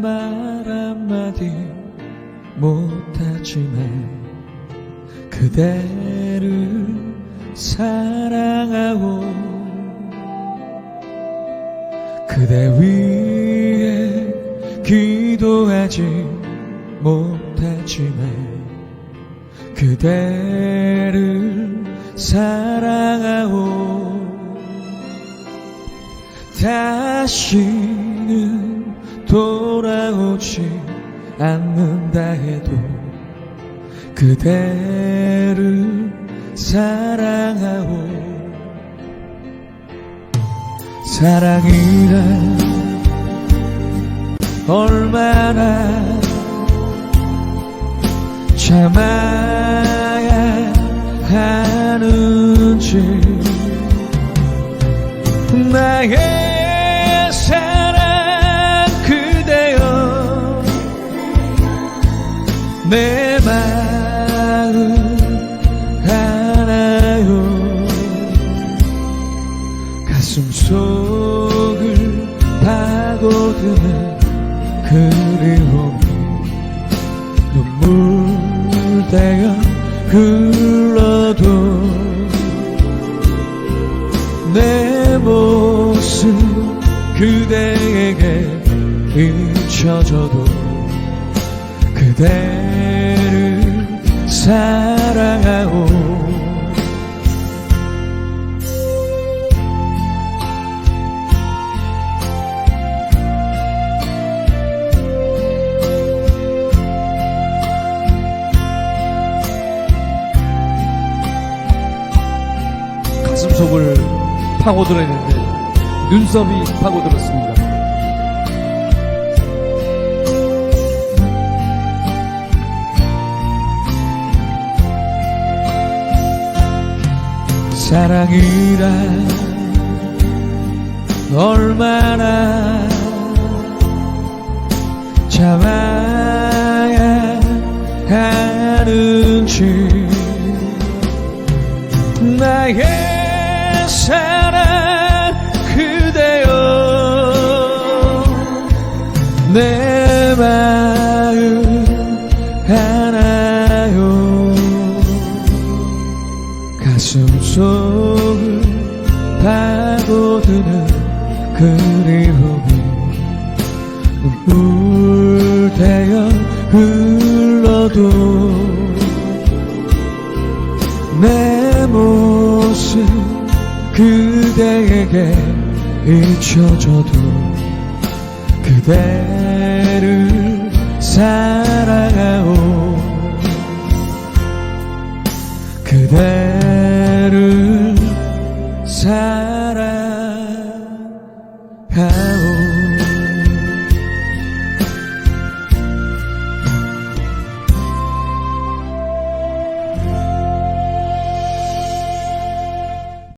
말 한마디 못하지만 그대를 사랑하고 그대 위해 기도하지 못하지만 그대를 사랑하고 다시는 돌아오지 않는다 해도 그대를 사랑하고 사랑이란 얼마나 참아야 하는지 나의 속을 파고드는 그리움. 눈물 대여 흘러도 내 모습 그대에게 잊혀져도 그대를 사랑하고 가슴 속을 파고들었는데 눈썹이 파고들었습니다. 사랑이란 얼마나 참아야 하는지 나의 내 마음 하나요. 가슴 속을 파고드는 그리움이 눈물 대여 흘러도 내 모습 그대에게 잊혀져도 그대를 사랑하오. 그대를 사랑하오.